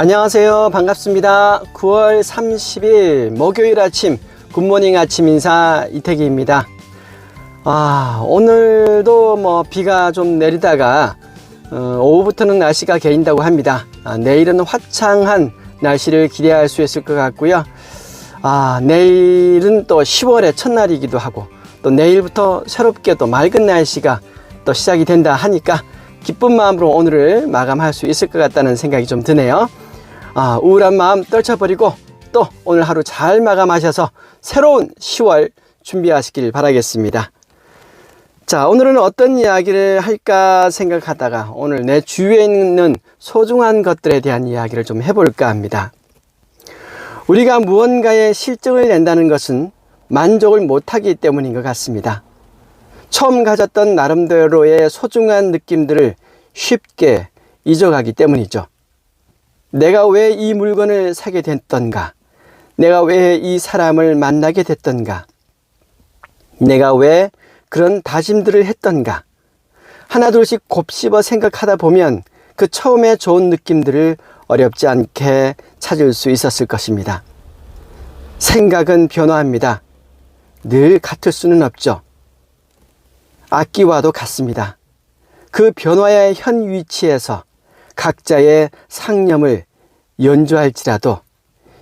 안녕하세요. 반갑습니다. 9월 30일 목요일 아침 굿모닝 아침 인사 이태기입니다. 아, 오늘도 뭐 비가 좀 내리다가 어, 오후부터는 날씨가 개인다고 합니다. 아, 내일은 화창한 날씨를 기대할 수 있을 것 같고요. 아, 내일은 또 10월의 첫날이기도 하고 또 내일부터 새롭게 또 맑은 날씨가 또 시작이 된다 하니까 기쁜 마음으로 오늘을 마감할 수 있을 것 같다는 생각이 좀 드네요. 아, 우울한 마음 떨쳐버리고 또 오늘 하루 잘 마감하셔서 새로운 10월 준비하시길 바라겠습니다. 자, 오늘은 어떤 이야기를 할까 생각하다가 오늘 내 주위에 있는 소중한 것들에 대한 이야기를 좀 해볼까 합니다. 우리가 무언가에 실증을 낸다는 것은 만족을 못하기 때문인 것 같습니다. 처음 가졌던 나름대로의 소중한 느낌들을 쉽게 잊어가기 때문이죠. 내가 왜 이 물건을 사게 됐던가? 내가 왜 이 사람을 만나게 됐던가? 내가 왜 그런 다짐들을 했던가? 하나둘씩 곱씹어 생각하다 보면 그 처음에 좋은 느낌들을 어렵지 않게 찾을 수 있었을 것입니다. 생각은 변화합니다. 늘 같을 수는 없죠. 악기와도 같습니다. 그 변화의 현 위치에서 각자의 상념을 연주할지라도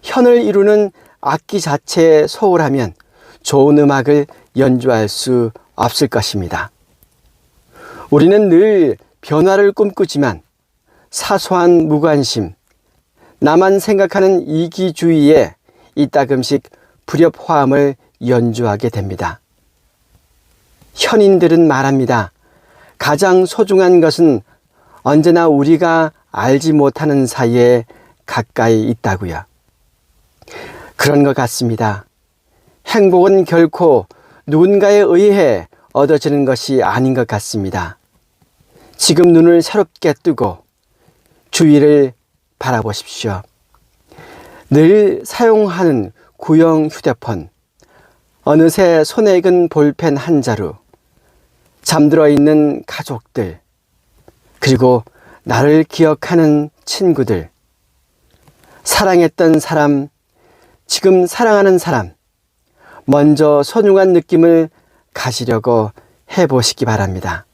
현을 이루는 악기 자체에 소홀하면 좋은 음악을 연주할 수 없을 것입니다. 우리는 늘 변화를 꿈꾸지만 사소한 무관심, 나만 생각하는 이기주의에 이따금씩 불협화음을 연주하게 됩니다. 현인들은 말합니다. 가장 소중한 것은 언제나 우리가 알지 못하는 사이에 가까이 있다고요. 그런 것 같습니다. 행복은 결코 누군가에 의해 얻어지는 것이 아닌 것 같습니다. 지금 눈을 새롭게 뜨고 주위를 바라보십시오. 늘 사용하는 구형 휴대폰, 어느새 손에 익은 볼펜 한 자루, 잠들어 있는 가족들, 그리고 나를 기억하는 친구들, 사랑했던 사람, 지금 사랑하는 사람, 먼저 소중한 느낌을 가지려고 해보시기 바랍니다.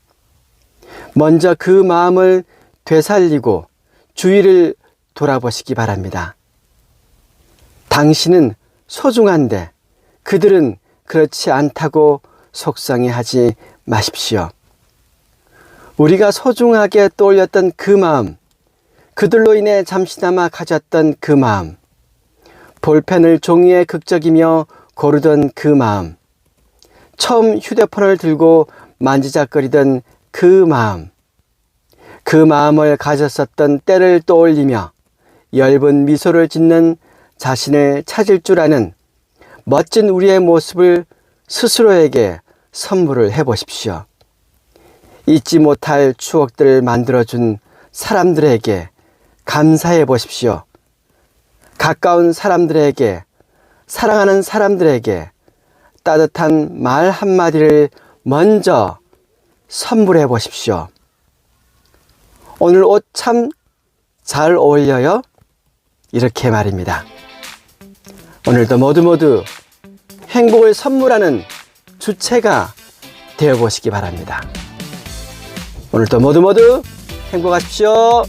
먼저 그 마음을 되살리고 주위를 돌아보시기 바랍니다. 당신은 소중한데 그들은 그렇지 않다고 속상해 하지 마십시오. 우리가 소중하게 떠올렸던 그 마음, 그들로 인해 잠시나마 가졌던 그 마음, 볼펜을 종이에 극적이며 고르던 그 마음, 처음 휴대폰을 들고 만지작거리던 그 마음, 그 마음을 가졌었던 때를 떠올리며 엷은 미소를 짓는 자신을 찾을 줄 아는 멋진 우리의 모습을 스스로에게 선물을 해 보십시오. 잊지 못할 추억들을 만들어준 사람들에게 감사해 보십시오. 가까운 사람들에게, 사랑하는 사람들에게 따뜻한 말 한마디를 먼저 선물해 보십시오. 오늘 옷 참 잘 어울려요? 이렇게 말입니다. 오늘도 모두 모두 행복을 선물하는 주체가 되어 보시기 바랍니다. 오늘도 모두 모두 행복하십시오.